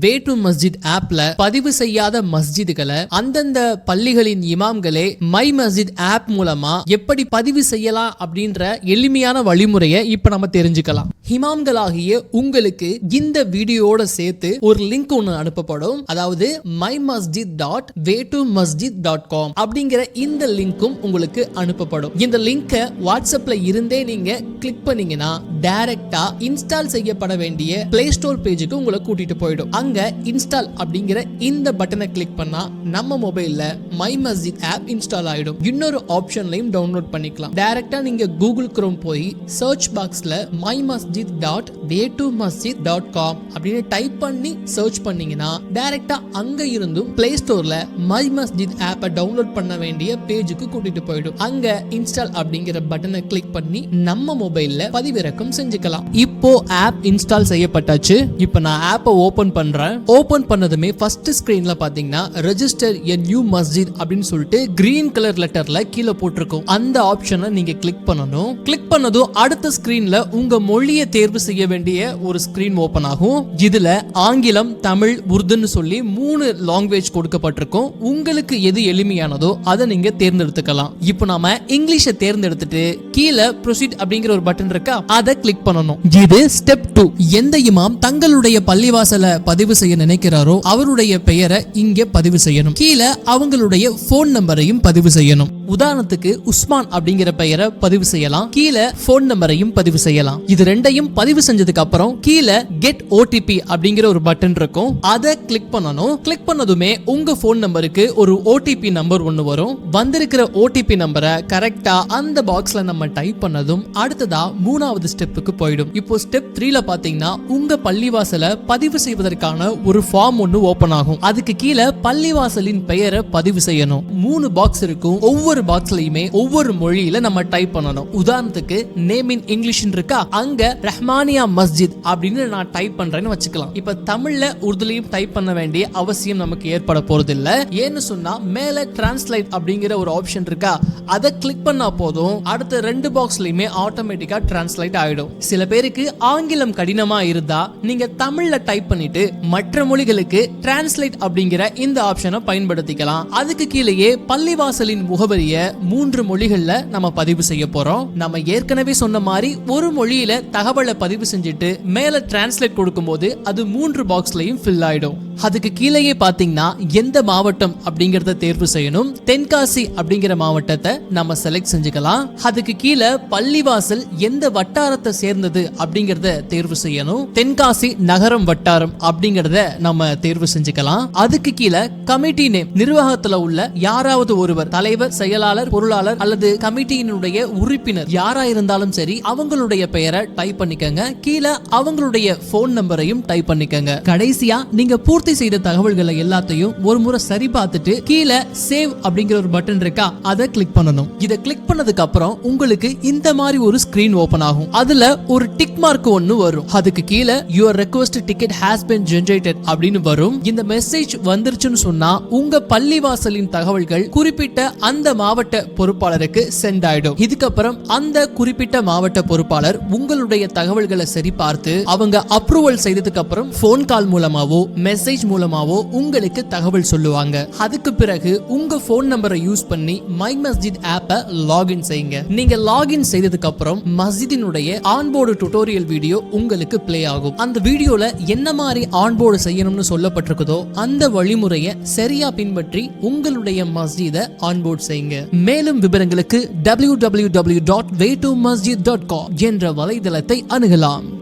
வே to மஸ்ஜித் ஆப்ல பதிவு செய்யாத மஸ்ஜிதுகளை அந்தந்த பள்ளிகளின் இமாம்களே மை மஸ்ஜித் ஆப் மூலமா எப்படி பதிவு செய்யலாம் அப்படின்ற எளிமையான வழிமுறையை இப்ப நம்ம தெரிஞ்சுக்கலாம். இமாம்களாகிய உங்களுக்கு இந்த வீடியோட சேர்த்து ஒரு லிங்க் ஒன்று அனுப்பப்படும். அதாவது my Masjid dot way to Masjid dot com அப்படிங்கிற இந்த லிங்க்கும் உங்களுக்கு அனுப்பப்படும். இந்த லிங்கை வாட்ஸ்அப்ல இருந்தே நீங்க கிளிக் பண்ணீங்கன்னா டைரக்டா இன்ஸ்டால் செய்யப்பட வேண்டிய பிளே ஸ்டோர் பேஜுக்கு உங்களை கூட்டிட்டு போயிடும். அங்கே இன்ஸ்டால் அப்படிங்கிற இந்த பட்டனை கிளிக் பண்ணா நம்ம மொபைலில் மை மஸ்ஜித் ஆப் இன்ஸ்டால் ஆயிடும். இன்னொரு ஆப்ஷன்லையும் டவுன்லோட் பண்ணிக்கலாம். டைரக்டா நீங்க கூகுள் குரோம் போய் சர்ச் பாக்ஸ்ல my Masjid dot way to Masjid dot com அப்படின்னு டைப் பண்ணி சர்ச் பண்ணீங்கன்னா டைரக்டா அங்க இருந்தும் பிளே ஸ்டோர்ல மை மஸ்ஜித் ஆப்பை டவுன்லோட் பண்ண வேண்டிய பேஜுக்கு கூட்டிட்டு போயிடும். அங்க இன்ஸ்டால் அப்படிங்கிற பட்டனை கிளிக் பண்ணி நம்ம மொபைல்ல பதிவிறக்கம் செஞ்சுக்கலாம். இப்போ ஆப் இன்ஸ்டால் செய்யப்பட்டாச்சு. இப்போ நான் ஆப்பை ஓபன் பண்றேன். ஓபன் பண்ணதுமே ஃபர்ஸ்ட் ஸ்கிரீன்ல பாத்தீங்கன்னா ரெஜிஸ்டர் எ நியூ மஸ்ஜித் அப்படின்னு சொல்லிட்டு கிரீன் கலர் லெட்டர்ல கீழே போட்டிருக்கோம். அந்த ஆப்ஷனை நீங்க கிளிக் பண்ணணும். கிளிக் பண்ணதும் அடுத்த ஸ்கிரீன்ல உங்க மொழியை தேர்வு செய்ய வேண்டிய ஒரு ஸ்கிரீன் ஓபன் ஆகும். இதுல ஆங்கிலம் தமிழ் உருதுன்னு சொல்லி மூணு லாங்குவேஜ் கொடுக்கப்பட்டிருக்கும். உங்களுக்கு எது எளிமையானதோ அதை நீங்க தேர்ந்தெடுத்துக்கலாம். இப்போ நாம இங்கிலீஷை தேர்ந்தெடுத்துட்டு கீழே ப்ரொசீட் அப்படிங்கிற ஒரு பட்டன் இருக்கா அதை கிளிக் பண்ணணும். இது ஸ்டெப் டூ எந்த இமாம் தங்களுடைய பள்ளிவாசல பதிவு செய்ய நினைக்கிறாரோ அவருடைய பெயரை இங்கே பதிவு செய்யணும். கீழே அவங்களுடைய போன் நம்பரையும் பதிவு செய்யணும். உதாரணத்துக்கு உஸ்மான் அப்படிங்கிற பெயரை பதிவு செய்யலாம். கீழே போன் நம்பரையும் பதிவு செய்யலாம். இது ரெண்டையும் பதிவு செஞ்சதுக்கு அப்புறம் கீழே கெட் ஓடிபி அப்படிங்கிற ஒரு பட்டன் இருக்கும். அதை கிளிக் பண்ணணும். கிளிக் பண்ணதுமே உங்க போன் நம்பருக்கு ஒரு ஓடிபி நம்பர் ஒன்னு வரும். வந்திருக்கிற ஓடிபி நம்பரை கரெக்டா அந்த பாக்ஸ்ல நம்ம டைப் பண்ணதும் அடுத்ததா மூணாவது ஸ்டெப்புக்கு போயிடும். இப்போ ஸ்டெப் த்ரீல பாத்தீங்கன்னா உங்க பள்ளிவாசலை பதிவு செய்வதற்கான ஒரு ஃபார்ம் ஒன்னு ஓபன் ஆகும். அதுக்கு கீழே பள்ளிவாசலின் பெயரை பதிவு செய்யணும். மூணு பாக்ஸ் இருக்கும். ஒவ்வொரு பாக்ஸ்லயுமே ஒவ்வொரு மொழியில நம்ம டைப் பண்ணணும். உதாரணத்துக்கு நேம் இன் இங்கிலீஷ் இருக்கா? அங்க ரஹ்மானியா மஸ்ஜித் அப்படின்னு நான் டைப் பண்றேன்னு வச்சுக்கலாம். இப்ப தமிழ்ல உருதுலையும் டைப் பண்ண வேண்டிய அவசியம் நமக்கு ஏற்பட போறது இல்ல ஏன்னு சொன்னா மேல டிரான்ஸ்லேட் அப்படிங்கிற ஒரு ஆப்ஷன் இருக்கா? அதை கிளிக் பண்ணா போதும். அடுத்த ரெண்டு பாக்ஸ்லயுமே ஆட்டோமேட்டிக்கா டிரான்ஸ்லேட் ஆயிடும். சில பேருக்கு ஆங்கிலம் கடினமா இருந்தா நீங்க தமிழ்ல டைப் பண்ணிட்டு மற்ற மொழிகளுக்கு டிரான்ஸ்லேட் அப்படிங்கிற இந்த ஆப்ஷனை பயன்படுத்திக்கலாம். அதுக்கு கீழேயே பள்ளிவாசலின் முகவரி முகவரியை மூன்று மொழிகள்ல நம்ம பதிவு செய்ய போறோம். நம்ம ஏற்கனவே சொன்ன மாதிரி ஒரு மொழியில தகவலை பதிவு செஞ்சுட்டு மேல டிரான்ஸ்லேட் கொடுக்கும்போது அது மூன்று பாக்ஸ்லயும் ஃபில் ஆயிடும். அதுக்கு கீழேயே பாத்தீங்கன்னா எந்த மாவட்டம் அப்படிங்கறத தேர்வு செய்யணும். தென்காசி அப்படிங்கிற மாவட்டத்தை நம்ம செலக்ட் செஞ்சுக்கலாம். அதுக்கு கீழே பள்ளிவாசல் எந்த வட்டாரத்தை சேர்ந்தது அப்படிங்கறத தேர்வு செய்யணும். தென்காசி நகரம் வட்டாரம் அப்படிங்கறத நம்ம தேர்வு செஞ்சுக்கலாம். அதுக்கு கீழே கமிட்டி நேம் நிர்வாகத்துல உள்ள யாராவது ஒருவர் தலைவர் செயலாளர் பொருளாளர் அல்லது கமிட்டியினுடைய உறுப்பினர் யாரா இருந்தாலும் சரி அவங்களுடைய பெயரை டைப் பண்ணிக்கங்க. கீழே அவங்களுடைய போன் நம்பரையும் டைப் பண்ணிக்கங்க. கடைசியா நீங்க பூர்த்தி செய்த தகவல்களை எல்லாத்தையும் ஒரு முறை சரி பார்த்துட்டு கீழே சேவ் அப்படிங்கிற ஒரு பட்டன் இருக்கா அதை கிளிக் பண்ணணும். இதை கிளிக் பண்ணதுக்கு அப்புறம் உங்களுக்கு இந்த மாதிரி ஒரு ஸ்கிரீன் ஓபன் ஆகும். அதுல ஒரு டிக் மார்க் ஒன்னு வரும். அதுக்கு கீழே your request ticket has been generated அப்படின்னு வரும். இந்த மெசேஜ் வந்துருச்சுன்னு சொன்னா உங்க பள்ளிவாசலின் தகவல்கள் குறிப்பிட்ட அந்த மாவட்ட பொறுப்பாளருக்கு சென்ட் ஆயிடும். இதுக்கப்புறம் அந்த குறிப்பிட்ட மாவட்ட பொறுப்பாளர் உங்களுடைய தகவல்களை சரி பார்த்து அவங்க அப்ரூவல் செய்ததுக்கு அப்புறம் போன் கால் மூலமாவோ மெசேஜ் மூலமாவோ உங்களுக்கு தகவல் சொல்லுவாங்க. அதுக்கு பிறகு உங்க ஃபோன் நம்பரை யூஸ் பண்ணி மை மஸ்ஜித் ஆப்பை லாகின் செய்யுங்க. நீங்க லாகின் செய்ததுக்கு அப்புறம் மஸ்ஜிதினுடைய ஆன்போர்டு டுட்டோரியல் வீடியோ உங்களுக்கு பிளே ஆகும். அந்த வீடியோல என்ன மாதிரி ஆன்போர்டு செய்யணும்னு சொல்லப்பட்டிருக்குதோ அந்த வழிமுறையை சரியா பின்பற்றி உங்களுடைய மஸ்ஜிதை ஆன்போர்ட் செய்யுங்க. மேலும் விவரங்களுக்கு W W W dot way to Masjid dot com என்ற வலைதளத்தை அணுகலாம்.